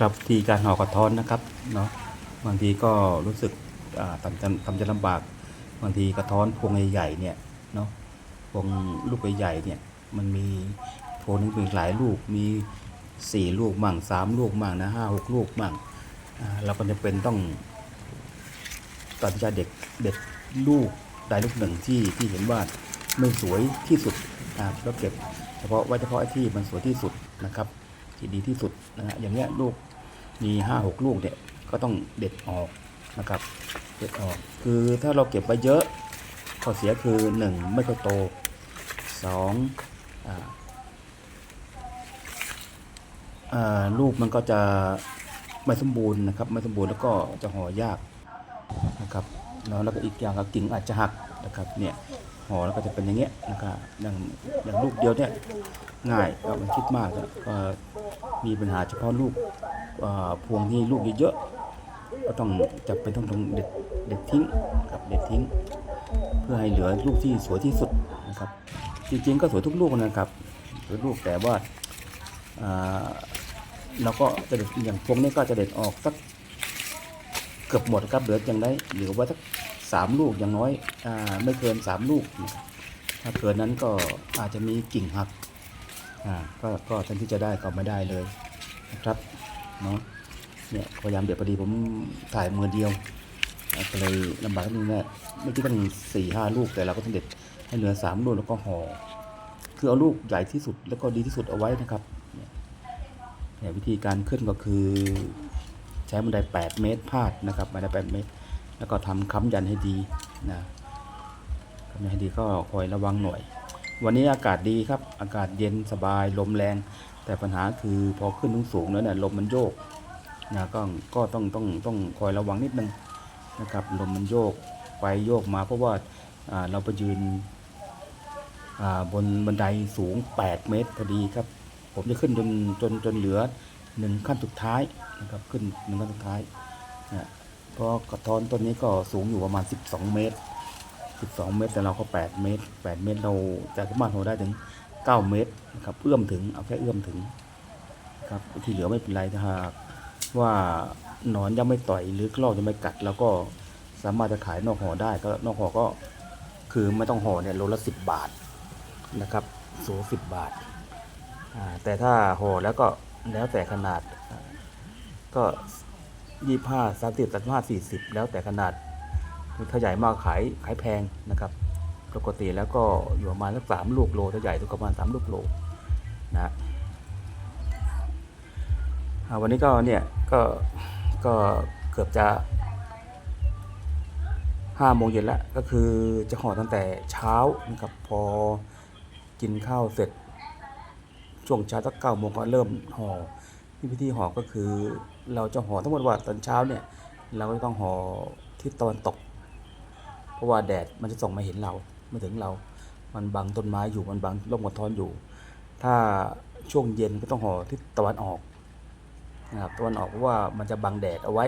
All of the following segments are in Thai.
ครับทีการห่อกระท้อนนะครับเนาะบางทีก็รู้สึกทำจะทำจะลำบากบางทีกระท้อนพวงใหญ่ๆเนี่ยเนาะพวงลูกใหญ่ๆเนี่ยมันมีพวงนึงมีหลายลูกมีสี่ลูกมั่งสามลูกมั่งนะห้าหกลูกมั่งเราก็จะเป็นต้องตัดใจเด็กเด็ดลูกใดลูกหนึ่งที่ที่เห็นว่าไม่สวยที่สุดนะครับเก็บเฉพาะไว้เฉพาะที่มันสวยที่สุดนะครับ ที่ดีที่สุดนะฮะอย่างเงี้ยลูกมีห้าหกลูกเนี่ยก็ต้องเด็ดออกนะครับ เด็ดออก คือถ้าเราเก็บไว้เยอะข้อเสียคือหนึ่งไม่ค่อยโตสองลูกมันก็จะไม่สมบูรณ์นะครับ ไม่สมบูรณ์แล้วก็จะห่อยากนะครับแล้วแล้วก็อีกอย่างก็กิ่งอาจจะหักนะครับเนี่ย ห่อแล้วก็จะเป็นอย่างเงี้ยนะครับอย่างอย่างลูกเดียวเนี่ยง่ายก็มันคิดมากก็มีปัญหาเฉพาะลูกพวงที่ลูกเยอะๆก็ต้องจับเป็นต้องต้องเด็ดเด็ดทิ้งกับเด็ดทิ้ง เพื่อให้เหลือลูกที่สวยที่สุดนะครับ จริงๆก็สวยทุกลูกนะครับสวยลูกแต่ว่าเราก็จะเด็ดอย่างพวงนี้ก็จะเด็ดออกสักเกือบหมดครับเหลืออย่างได้เหลือไว้สัก สามลูกอย่างน้อยอไม่เกินสามลูกถ้าเกินนั้นก็อาจจะมีกิ่งหักอ่าก็ก็แทนที่จะได้ก็ไม่ได้เลยนะครับเนาะเนี่ยพยายามเดี๋ยวพอดีผมถ่ายมือเดียวก็เลยลำบากนิดนึงนะไม่คิดตั้งสี่ห้าลูกแต่เราก็ต้องเด็ดให้เหลือสามลูกแล้วก็ห่อคือเอาลูกใหญ่ที่สุดแล้วก็ดีที่สุดเอาไว้นะครับเนี่ยเนี่ยวิธีการขึ้นก็คือ ใช้บันได 8 เมตรพาดนะครับบันได8เมตร แล้วก็ทำค้ำยันให้ดีนะค้ำยันให้ดีก็คอยระวังหน่อย วันนี้อากาศดีครับ อากาศเย็นสบายลมแรง แต่ปัญหาคือพอขึ้นสูงๆแล้วเนี่ยลมมันโยกนะก็ก็ต้องต้องต้องคอยระวังนิดนึงนะครับลมมันโยกไปโยกมาเพราะว่าเราไปยืนบนบันไดสูง 8 เมตรพอดีครับ ผมจะขึ้นจนจนจนเหลือหนึ่งขั้นสุดท้ายนะครับขึ้นหนึ่งขั้นสุดท้ายนะ เพราะกระท้อนต้นนี้ก็สูงอยู่ประมาณ 12 เมตร 12 เมตรแต่เราก็ 8 เมตร 8 เมตรเราจะสามารถโหได้ถึง 9 เมตรนะครับเอื้อมถึงเอาแค่เอื้อมถึงครับที่เหลือไม่เป็นไรถ้าหากว่าหนอนยังไม่ต่อยหรือกลอกยังไม่กัด แล้วก็สามารถจะขายนอกห่อได้ก็นอกห่อก็คือไม่ต้องห่อเนี่ยโลละ10บาทนะครับสูง10บาท แต่ถ้าห่อแล้วก็แล้วแต่ขนาด ก็ ยี่ห้าสามสิบสามห้าสี่สิบแล้วแต่ขนาดถ้าใหญ่มากขายขายแพงนะครับ ปกติแล้วก็อยู่ประมาณสักสามลูกโลถ้าใหญ่ก็ประมาณสามลูกโลนะวันนี้ก็เนี่ยก็ก็เกือบจะห้าโมงเย็นแล้วก็คือจะห่อตั้งแต่เช้านะครับพอกินข้าวเสร็จช่วงเช้าสักเก้าโมงก็เริ่มห่อ ที่พิธีห่อก็คือเราจะห่อทั้งหมดว่าตอนเช้าเนี่ย เราก็ต้องห่อทิศตะวันตก เพราะว่าแดดมันจะส่องมาเห็นเราม่ถึงเรา มันบังต้นไม้อยู่มันบังร่มกระท้อนอยู่ ถ้าช่วงเย็นก็ต้องห่อทิศตะวันออกนะครับตะวันออกเพราะว่ามันจะบังแดดเอาไว้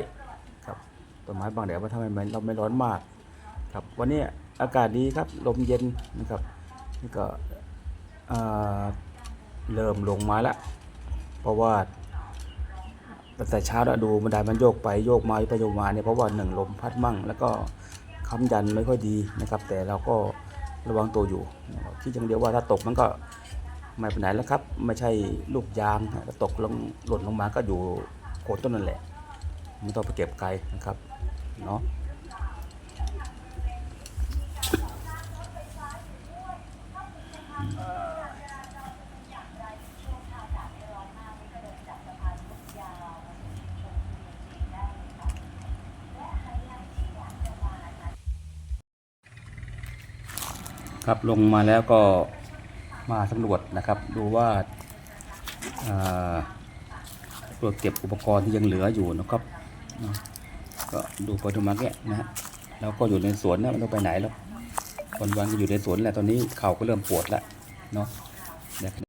ครับต้นไม้บังแดดว่าทำไมมันเราไม่ร้อนมากครับวันนี้อากาศดีครับลมเย็นนะครับนี่ก็เริ่มลงมาแล้วเพราะว่า ตั้งแต่เช้าดูบันไดมันโยกไปโยกมาไปโยกมาเนี่ยเพราะว่าหนึ่งลมพัดมั่ง แล้วก็ค้ำยันไม่ค่อยดีนะครับ แต่เราก็ระวังตัวอยู่นะครับคิดอย่างเดียวว่าถ้าตกมันก็ไม่เป็นไหนแล้วครับ ไม่ใช่ลูกยางถ้าตกลงหล่นลงมาก็อยู่โคนต้นนั่นแหละไม่ต้องไปเก็บไกลนะครับเนาะ ครับลงมาแล้วก็มาสำรวจนะครับ ดูว่าตรวจเก็บอุปกรณ์ที่ยังเหลืออยู่นะครับก็ดูไปดูมาแกะนะฮะแล้วก็อยู่ในสวนนะไม่ต้องไปไหนแล้ววันวันก็อยู่ในสวนแหละตอนนี้เข่าก็เริ่มปวดแล้วเนาะ